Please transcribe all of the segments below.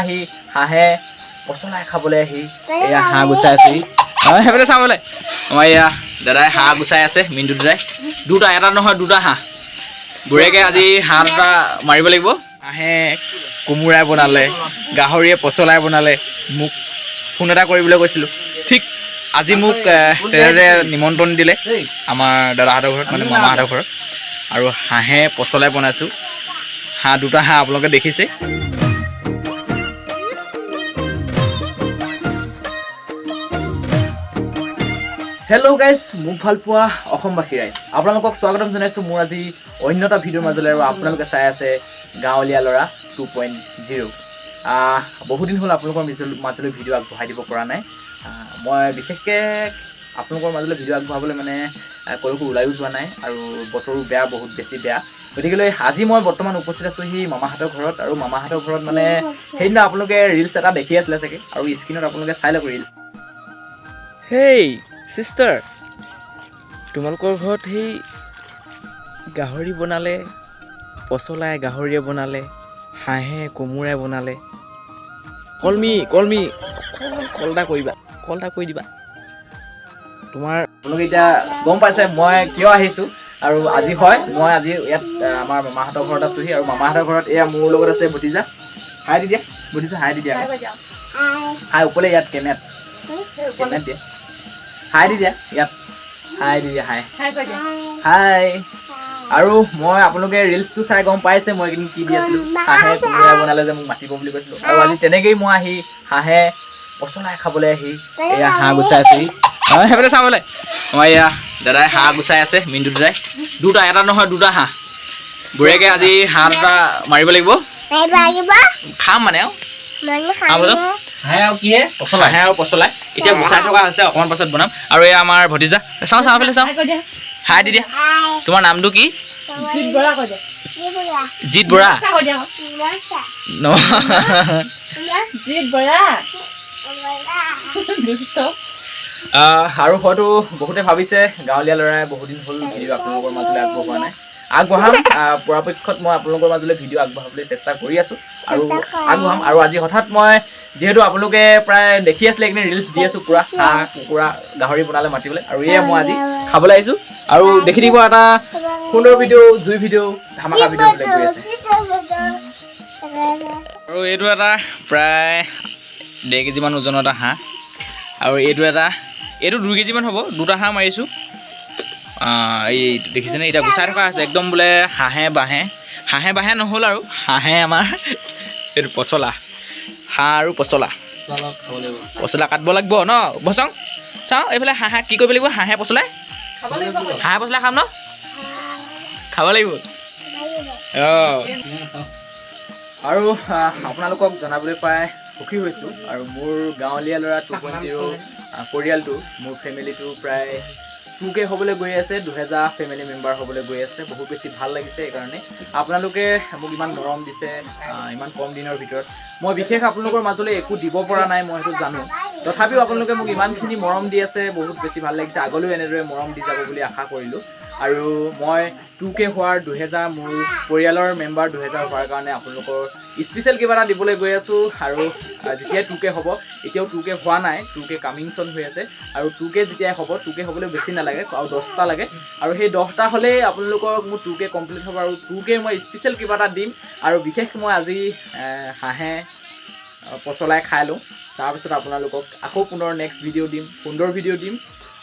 আহি হাঁহে পচলাই খাবলৈ আহি এয়া হাঁহ গুচাই আছে। অঁ সেইফালে চাবলৈ আমাৰ এয়া দাদাই হাঁহ গুচাই আছে মিণ্টু দাদাই। দুটা এটা নহয় দুটা হাঁহ। বুঢ়ীয়েকে আজি হাঁহ দুটা মাৰিব লাগিব। হাঁহে কোমোৰাই বনালে গাহৰিয়ে পচলাই বনালে। মোক ফোন এটা কৰিবলৈ কৈছিলোঁ ঠিক আজি মোক তেনেদৰে নিমন্ত্ৰণ দিলে আমাৰ দাদাহঁতৰ ঘৰত মানে মামাহঁতৰ ঘৰত। আৰু হাঁহে পচলাই বনাইছোঁ। হাঁহ দুটা হাঁহ আপোনালোকে দেখিছে। হেল্ল' গাইজ মোক ভালো পোৱা অসমবাসী ৰাইজ আপোনালোকক স্বাগতম জনাইছোঁ। মোৰ আজি অন্য এটা ভিডিঅ'ৰ মাজলৈ আৰু আপোনালোকে চাই আছে গাঁৱলীয়া ল'ৰা টু পইণ্ট জিৰ' বহুদিন হ'ল আপোনালোকৰ মিজ- মাজলৈ ভিডিঅ' আগবঢ়াই দিব পৰা নাই। মই বিশেষকৈ আপোনালোকৰ মাজলৈ ভিডিঅ' আগবঢ়াবলৈ মানে ক'লৈকো ওলায়ো যোৱা নাই আৰু বতৰো বেয়া বহুত বেছি বেয়া। গতিকেলৈ আজি মই বৰ্তমান উপস্থিত আছোঁ সি মামাহঁতৰ ঘৰত আৰু মামাহঁতৰ ঘৰত মানে সেইদিনা আপোনালোকে ৰিলচ এটা দেখি আছিলে চাগে। আৰু স্ক্ৰীণত আপোনালোকে চাই ল'ব ৰিলচ হেই! চিষ্টাৰ তোমালোকৰ ঘৰত সেই গাহৰি বনালে পচলাই গাহৰিয়ে বনালে হাঁহে কোমোৰাই বনালে? কলমি কলমি কল এটা কৰিবা কল এটা কৰি দিবা। তোমাৰ আপোনালোকে এতিয়া গম পাইছে মই কিয় আহিছোঁ? আৰু আজি হয় মই আজি ইয়াত আমাৰ মামাহঁতৰ ঘৰত আছোঁহি আৰু মামাহঁতৰ ঘৰত এয়া মোৰ লগত আছে ভতিজা। হাই দি দিয়া ভতিজা হাই দি দিয়া হাই ওপৰলৈ ইয়াত কেমেট কেমেট দিয়া? হাই দি দিয়া ইয়াত হাই। দি দিয়া। হাই। হাই আৰু মই আপোনালোকে ৰিলচটো চাই গম পাইছে মই এইকেইদিন কি দি আছিলোঁ হাঁহে কোমোৰাই বনালে যে মোক মাতিব বুলি কৈছিলোঁ। আৰু আজি তেনেকেই মই আহি হাঁহে পচলাই খাবলৈ আহি এয়া হাঁহ গুচাই আছোহি। অঁ সেইফালে চাবলৈ। আমাৰ এয়া দাদাই হাঁহ গুচাই আছে মিণ্টু দাদাই। দুটা এটা নহয় দুটা হাঁহ। বুঢ়ীয়েকে আজি হাঁহ দুটা মাৰিব লাগিব। খাম মানে আৰু। আৰু কিহে পচলা হাঁহে আৰু পচলাই। এতিয়া গুচাই থকা হৈছে অকণমান পাছত বনাম। আৰু এয়া আমাৰ ভতিজা। চাওঁ চাওঁ এইফালে চাওঁ। হাই দি দিয়া। তোমাৰ নামটো কি? জিত বৰা ন আহ, আৰু হয়তো বহুতে ভাবিছে গাঁৱলীয়া ল'ৰাই বহুদিন হ'ল ভিডিঅ' আপোনালোকৰ মাজলৈ আগবঢ়োৱা নাই। আগবঢ়াম। পৰাপক্ষত মই আপোনালোকৰ মাজলৈ ভিডিঅ' আগবঢ়াবলৈ চেষ্টা কৰি আছোঁ আৰু আগবঢ়াম। আৰু আজি হঠাৎ মই যিহেতু আপোনালোকে প্ৰায় দেখি আছিলে এইখিনি ৰিলচ দি আছোঁ পূৰা হাঁহ কুকুৰা গাহৰি বনালে মাতিবলৈ। আৰু এয়া মই আজি খাবলৈ আহিছোঁ। আৰু দেখি দিব এটা সুন্দৰ ভিডিঅ' জুই ভিডিঅ' ধামাকা ভিডিঅ' বোলে গৈ আছে। আৰু এইটো এটা প্ৰায় ডেৰ কেজিমান ওজনৰ এটা হাঁহ। আৰু এইটো এটা এইটো দুই কেজিমান হ'ব দুটা হাঁহ মাৰিছোঁ। এই দেখিছেনে এতিয়া গুচাই থকা আছে। একদম বোলে হাঁহে বাঁহে। হাঁহে বাঁহে নহ'ল আৰু। হাঁহে আমাৰ এইটো পচলা। হাঁহ আৰু পচলা। পচলা কাটিব লাগিব ন? বচং চাওঁ এইফালে হাঁহে কি কৰিব লাগিব? হাঁহে পচলাই হাঁহে পচলা খাম ন? খাব লাগিব। অঁ। আৰু আপোনালোকক জনাবলৈ পাই সুখী হৈছোঁ। আৰু মোৰ গাঁৱলীয়া ল'ৰা টু পইণ্ট জিৰ' পৰিয়ালটো মোৰ ফেমিলিটো প্ৰায় টু কে হ'বলৈ গৈ আছে, দুহেজাৰ ফেমিলি মেম্বাৰ হ'বলৈ গৈ আছে, বহুত বেছি ভালো লাগিছে সেইকাৰণে আপোনালোকে মোক ইমান মৰম দিছে ইমান কম দিনৰ ভিতৰত। মই বিশেষ আপোনালোকৰ মাজলৈ একো দিব পৰা নাই, মই সেইটো জানো। তথাপিও আপোনালোকে মোক ইমানখিনি মৰম দি আছে, বহুত বেছি ভালো লাগিছে। আগলৈও এনেদৰে মৰম দি যাব বুলি আশা কৰিলোঁ। আৰু মই টু কে হোৱাৰ দুহেজাৰ, মোৰ পৰিয়ালৰ মেম্বাৰ দুহেজাৰ হোৱাৰ কাৰণে আপোনালোকৰ স্পেচিয়েল কিবা এটা দিবলৈ গৈ আছোঁ আৰু যেতিয়াই টু কে হ'ব এতিয়াও টু কে হোৱা নাই টু কে কামিং চন হৈ আছে। আৰু টু কে যেতিয়াই হ'ব টু কে হ'বলৈ বেছি নালাগে আৰু দহটা লাগে। আৰু সেই দহটা হ'লেই আপোনালোকৰ মোৰ টু কে কমপ্লিট হ'ব আৰু টু কে মই স্পেচিয়েল কিবা এটা দিম। আৰু বিশেষ মই আজি হাঁহে পচলাই খাই লওঁ। তাৰপিছত আপোনালোকক আকৌ পুনৰ নেক্সট ভিডিঅ' দিম সুন্দৰ ভিডিঅ' দিম।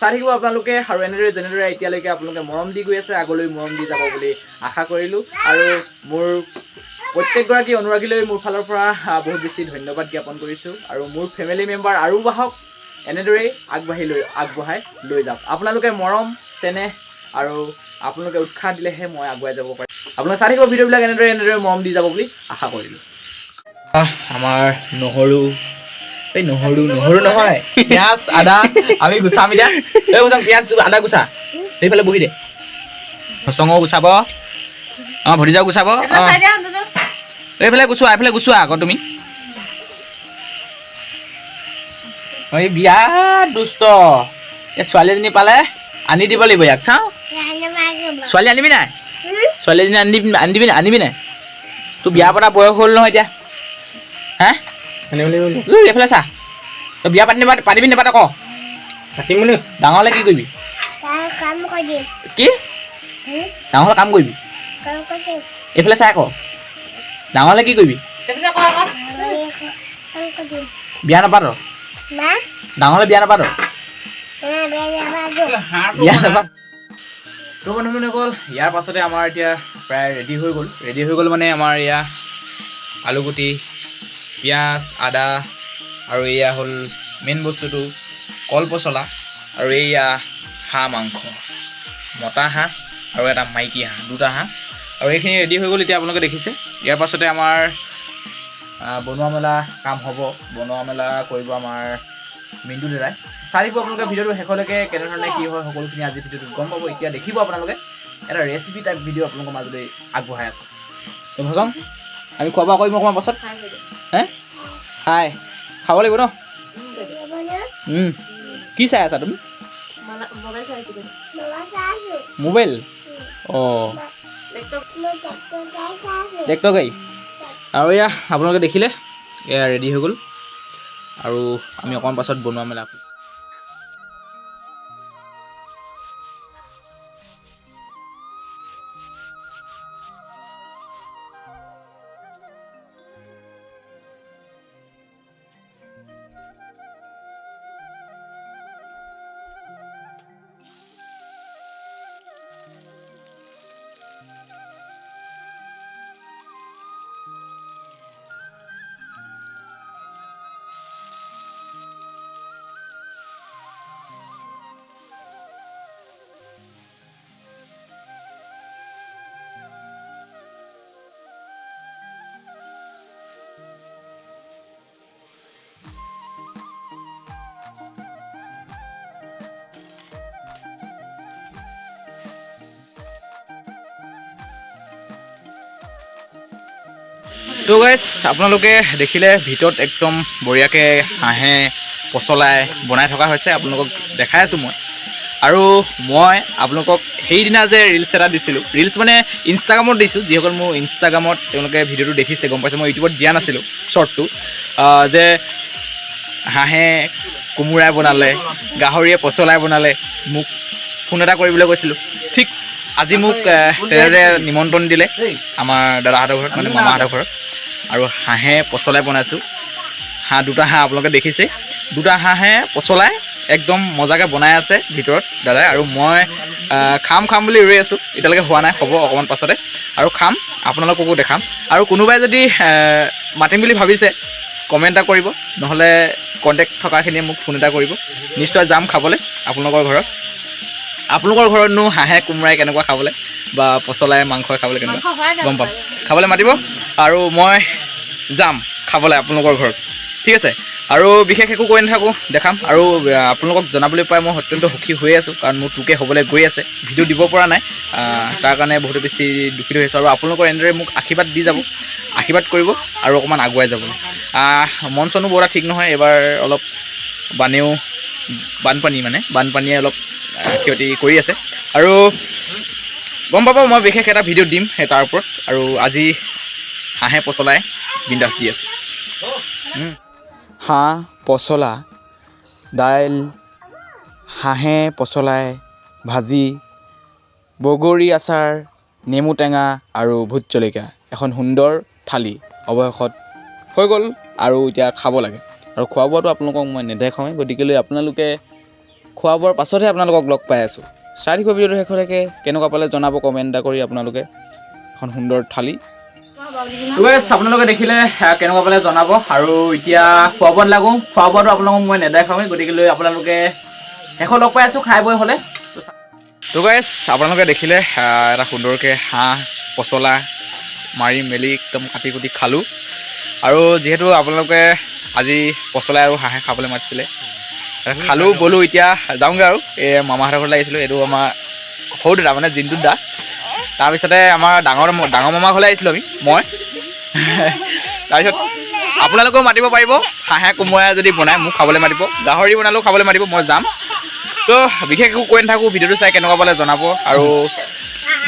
চাই থাকিব আপোনালোকে আৰু এনেদৰে যেনেদৰে এতিয়ালৈকে আপোনালোকে মৰম দি গৈ আছে আগলৈ মৰম দি যাব বুলি আশা কৰিলোঁ। আৰু মোৰ প্ৰত্যেকগৰাকী অনুৰাগীলৈ মোৰ ফালৰ পৰা বহুত বেছি ধন্যবাদ জ্ঞাপন কৰিছোঁ আৰু মোৰ ফেমিলি মেম্বাৰ আৰু বাঢ়ক এনেদৰেই আগবাঢ়ি লৈ আগবঢ়াই লৈ যাওক। আপোনালোকে মৰম চেনেহ আৰু আপোনালোকে উৎসাহ দিলেহে মই আগুৱাই যাব পাৰিম। আপোনালোকে চাই থাকিব ভিডিঅ'বিলাক এনেদৰে এনেদৰে মৰম দি যাব বুলি আশা কৰিলোঁ। আমাৰ নহৰু এই নহৰু নহৰু নহয় পিঁয়াজ আদা আমি গুচাম এতিয়া। এই গুচাম পিঁয়াজ আদা গুচা। সেইফালে বহি দে। ফচঙো গুচাব অঁ ভতিজাও গুচাব। অঁ এইফালে গুচোৱা এইফালে গুচোৱা আকৌ তুমি। অঁ, এই বিৰাট দুষ্ট। এই ছোৱালী এজনী পালে আনি দিব লাগিব ইয়াক চাওঁ। ছোৱালী আনিবি নাই? ছোৱালী এজনী আনি দিবি আনি দিবি নাই আনিবি নাই? তোৰ বিয়া পতা বয়স হ'ল নহয় এতিয়া। হা? এইফালে চা। তই বিয়া পাতি নাপাত পাতিবি নাপাত আকৌ। পাতিম বুলি। ডাঙৰ হ'লে কি কৰিবি? তাৰ কাম কৰিম কি? ডাঙৰ হ'লে কাম কৰিবি? এইফালে চা আকৌ। ডাঙৰ হ'লে কি কৰিম বিয়া নাপাত মা ডাঙৰ হ'লে বিয়া নাপাত মা বেয়া নাপাবো বিয়া নাপাত তো বন্ধুসকল ইয়াৰ পাছতে আমাৰ এতিয়া প্ৰায় ৰেডি হৈ গ'ল। ৰেডি হৈ গ'ল মানে আমাৰ এয়া আলুগুটি পিঁয়াজ আদা আৰু এয়া হ'ল মেইন বস্তুটো কল পচলা আৰু এইয়া হাঁহ মাংস মতা হাঁহ আৰু এটা মাইকী হাঁহ দুটা হাঁহ। আৰু এইখিনি ৰেডি হৈ গ'ল এতিয়া আপোনালোকে দেখিছে। ইয়াৰ পাছতে আমাৰ বনোৱা মেলা কাম হ'ব। বনোৱা মেলা কৰিব আমাৰ মিণ্টু দাদাই। চাই দিব আপোনালোকে ভিডিঅ'টো শেষলৈকে কেনেধৰণে কি হয় সকলোখিনি আজি ভিডিঅ'টোত গম পাব। এতিয়া দেখিব আপোনালোকে এটা ৰেচিপি টাইপ ভিডিঅ' আপোনালোকৰ মাজলৈ আগবঢ়াই আছোঁ। তো ভজং আমি খোৱা বোৱা কৰিম অকণমান পাছত। হে? হাই খাব লাগিব ন? কি চাই আছা তুমি? মোবাইল? অঁ। গাড়ী আৰু এয়া, আপোনালোকে দেখিলে, এয়া ৰেডি হৈ গ'ল। আৰু আমি অকণমান পাছত বনোৱা মেলা তো গাইজ আপোনালোকে দেখিলে ভিতৰত একদম বঢ়িয়াকৈ হাঁহে পচলাই বনাই থকা হৈছে, আপোনালোকক দেখাই আছোঁ মই। আৰু মই আপোনালোকক সেইদিনা যে ৰিলচ এটা দিছিলোঁ ৰিলচ মানে ইনষ্টাগ্ৰামত দিছোঁ, যিসকল মোৰ ইনষ্টাগ্ৰামত তেওঁলোকে ভিডিঅ'টো দেখিছে, গম পাইছে, মই ইউটিউবত দিয়া নাছিলোঁ শ্বৰ্টটো যে হাঁহে কোমোৰাই বনালে, গাহৰিয়ে পচলাই বনালে, মোক ফোন এটা কৰিবলৈ কৈছিলোঁ। ঠিক আজি মোক তেনেদৰে নিমন্ত্ৰণ দিলে, আমাৰ দাদাহঁতৰ ঘৰত মানে মামাহঁতৰ ঘৰত। আৰু হাঁহে পচলাই বনাইছোঁ হাঁহ দুটা হাঁহ আপোনালোকে দেখিছে। দুটা হাঁহে পচলাই একদম মজাকৈ বনাই আছে ভিতৰত দাদাই। আৰু মই খাম খাম বুলি ৰৈ আছোঁ। এতিয়ালৈকে হোৱা নাই হ'ব অকণমান পাছতে। আৰু খাম আপোনালোককো দেখাম। আৰু কোনোবাই যদি মাতিম বুলি ভাবিছে কমেণ্ট এটা কৰিব। নহ'লে কণ্টেক্ট থকাখিনিয়ে মোক ফোন এটা কৰিব। নিশ্চয় যাম খাবলৈ আপোনালোকৰ ঘৰত। আপোনালোকৰ ঘৰতনো হাঁহে কোমোৰাই কেনেকুৱা খাবলৈ বা পচলাই মাংসই খাবলৈ কেনেকুৱা? গম পাম। খাবলৈ মাতিব? আৰু মই যাম খাবলৈ আপোনালোকৰ ঘৰত। ঠিক আছে? আৰু বিশেষ একো কৈ নাথাকোঁ দেখাম। আৰু আপোনালোকক জনাবলৈ পাই মই অত্যন্ত সুখী হৈ আছোঁ কাৰণ মোৰ তোকে হ'বলৈ গৈ আছে। ভিডিঅ' দিব পৰা নাই। তাৰ কাৰণে বহুতো বেছি দুখিত হৈ আছোঁ আৰু আপোনালোকৰ এনেদৰে মোক আশীৰ্বাদ দি যাব আশীৰ্বাদ কৰিব আৰু অকণমান আগুৱাই যাব মন চনো বৰ ঠিক নহয় এইবাৰ অলপ বানেও বানপানী মানে বানপানীয়ে অলপ ক্ষতি কৰি আছে। আৰু গম পাব মই বিশেষ এটা ভিডিঅ' দিম তাৰ ওপৰত। আৰু আজি হাঁহে পচলাই বিন্দাছ দি আছোঁ। হাঁহ পচলা দাইল হাঁহে পচলাই ভাজি বগৰী আচাৰ নেমু টেঙা আৰু ভোট জলকীয়া। এখন সুন্দৰ থালি অৱশেষত হৈ গ'ল আৰু এতিয়া খাব লাগে। আৰু খোৱা বোৱাটো আপোনালোকক মই নেদেখাওঁৱেই গতিকেলৈ আপোনালোকে খোৱা বোৱাৰ পাছতহে আপোনালোকক লগ পাই আছোঁ। চাই থাকিব ভিডিঅ'টো শেষলৈকে কেনেকুৱা পালে জনাব কমেণ্ট এটা কৰি আপোনালোকে। এখন সুন্দৰ থালি আপোনালোকে দেখিলে কেনেকুৱা পালে জনাব। আৰু এতিয়া খোৱা বোৱাত লাগোঁ। খোৱা বোৱাটো আপোনালোকক মই নেদেখাওঁৱেই। গতিকেলৈ আপোনালোকে শেষত লগ পাই আছোঁ, খাই বৈ হ'লে। তো গাইজ আপোনালোকে দেখিলে এটা সুন্দৰকৈ হাঁহ, পচলা মাৰি মেলি একদম কাটি কুটি খালোঁ। আৰু যিহেতু আপোনালোকে আজি পচলা আৰু হাঁহে খাবলৈ মাতিছিলে খালোঁ, ব'লোঁ, এতিয়া যাওঁগৈ আৰু। এই মামাহঁতৰ ঘৰলৈ আহিছিলোঁ। এইটো আমাৰ সৰু দাদা মানে জিন্তু দা তাৰপিছতে আমাৰ ডাঙৰ ডাঙৰ মামাৰ ঘৰলৈ আহিছিলোঁ আমি, মই। তাৰপিছত আপোনালোকেও মাতিব পাৰিব, হাঁহে কোমোৰাই যদি বনায় মোক খাবলৈ মাতিব, গাহৰি বনালেও খাবলৈ মাতিব, মই যাম। তো বিশেষ একো কৈ নাথাকোঁ, ভিডিঅ'টো চাই কেনেকুৱা পালে জনাব। আৰু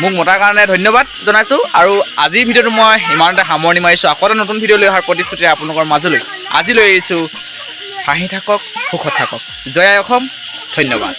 মোক মতাৰ কাৰণে ধন্যবাদ জনাইছোঁ। আৰু আজিৰ ভিডিঅ'টো মই ইমানতে সামৰণি মাৰিছোঁ। আকৌ এটা নতুন ভিডিঅ' লৈ অহাৰ প্ৰতিশ্ৰুতি আপোনালোকৰ মাজলৈ। আজিলৈ এৰিছোঁ। হাঁহি থাকক, সুখত থাকক। জয় অসম, ধন্যবাদ।